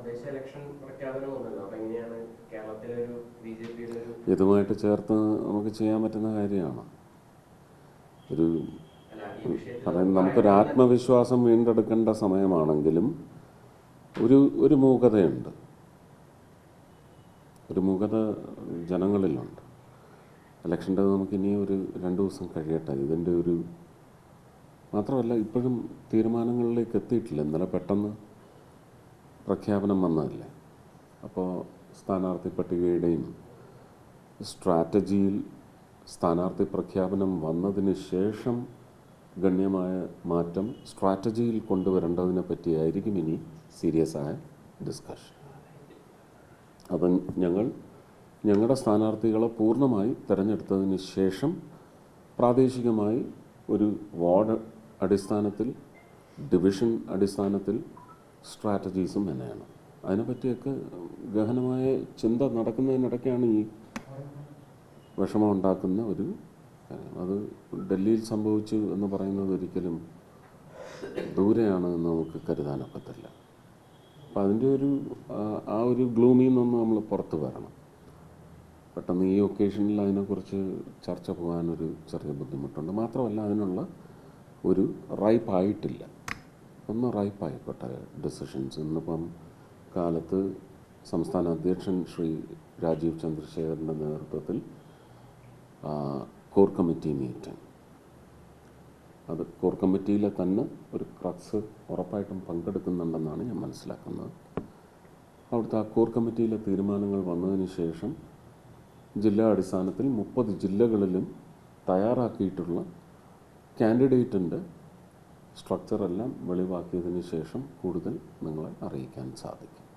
തദ്ദേശ ഇലക്ഷൻ പ്രഖ്യാപനം വന്നല്ലോ അപ്പൊ എങ്ങനെയാണ് കേരളത്തിലെ ഒരു ബി ജെ പിയുടെ ഒരു ഇതുമായിട്ട് ചേർത്ത് നമുക്ക് ചെയ്യാൻ പറ്റുന്ന കാര്യമാണ്. ഒരു അതായത് നമുക്കൊരു ആത്മവിശ്വാസം വീണ്ടെടുക്കേണ്ട സമയമാണെങ്കിലും ഒരു ഒരു മൂകതയുണ്ട്. ഒരു മൂകത ജനങ്ങളിലുണ്ട്. ഇലക്ഷന്റെ നമുക്ക് ഇനി ഒരു രണ്ട് ദിവസം കഴിയട്ടെ. ഇതിന്റെ ഒരു മാത്രമല്ല ഇപ്പോഴും തീരുമാനങ്ങളിലേക്ക് എത്തിയിട്ടില്ല. ഇന്നലെ പെട്ടെന്ന് പ്രഖ്യാപനം വന്നതല്ലേ? അപ്പോൾ സ്ഥാനാർത്ഥി പട്ടികയുടെയും സ്ട്രാറ്റജിയിൽ സ്ഥാനാർത്ഥി പ്രഖ്യാപനം വന്നതിന് ശേഷം ഗണ്യമായ മാറ്റം സ്ട്രാറ്റജിയിൽ കൊണ്ടുവരേണ്ടതിനെ പറ്റിയായിരിക്കും ഇനി സീരിയസ് ആയ ഡിസ്കഷൻ. അത് ഞങ്ങൾ ഞങ്ങളുടെ സ്ഥാനാർത്ഥികളെ പൂർണമായി തിരഞ്ഞെടുത്തതിന് ശേഷം പ്രാദേശികമായി ഒരു വാർഡ് അടിസ്ഥാനത്തിൽ ഡിവിഷൻ അടിസ്ഥാനത്തിൽ സ്ട്രാറ്റജീസും തന്നെയാണ്. അതിനെപ്പറ്റിയൊക്കെ ഗഹനമായ ചിന്ത നടക്കുന്നതിനിടയ്ക്കാണ് ഈ വിഷമം ഉണ്ടാക്കുന്ന ഒരു കാര്യം. അത് ഡൽഹിയിൽ സംഭവിച്ചു എന്ന് പറയുന്നത് ഒരിക്കലും ദൂരെയാണ് എന്ന് നമുക്ക് കരുതാനൊക്കത്തില്ല അപ്പം അതിന്റെ ഒരു ആ- ഒരു ഗ്ലൂമിൽ നിന്ന് നമ്മൾ പുറത്ത് വരണം. പെട്ടെന്ന് ഈ ഒക്കേഷനിൽ അതിനെക്കുറിച്ച് ചർച്ച പോകാനൊരു ചെറിയ ബുദ്ധിമുട്ടുണ്ട്. മാത്രമല്ല അതിനുള്ള ഒരു റൈപ്പ് ആയിട്ടില്ല ഒന്ന് റൈപ്പായിക്കോട്ടെ ഡിസിഷൻസ് ഇന്നിപ്പം കാലത്ത് സംസ്ഥാന അധ്യക്ഷൻ ശ്രീ രാജീവ് ചന്ദ്രശേഖരന്റെ നേതൃത്വത്തിൽ കോർ കമ്മിറ്റി മീറ്റിംഗ്. അത് കോർ കമ്മിറ്റിയിലെ തന്നെ ഒരു ക്രക്സ് ഉറപ്പായിട്ടും പങ്കെടുക്കുന്നുണ്ടെന്നാണ് ഞാൻ മനസ്സിലാക്കുന്നത്. അവിടുത്തെ ആ കോർ കമ്മിറ്റിയിലെ തീരുമാനങ്ങൾ വന്നതിന് ശേഷം ജില്ലാ അടിസ്ഥാനത്തിൽ മുപ്പത് ജില്ലകളിലും തയ്യാറാക്കിയിട്ടുള്ള കാൻഡിഡേറ്റിന്റെ സ്ട്രക്ചറെല്ലാം വെളിവാക്കിയതിന് ശേഷം കൂടുതൽ നിങ്ങളെ അറിയിക്കാൻ സാധിക്കും.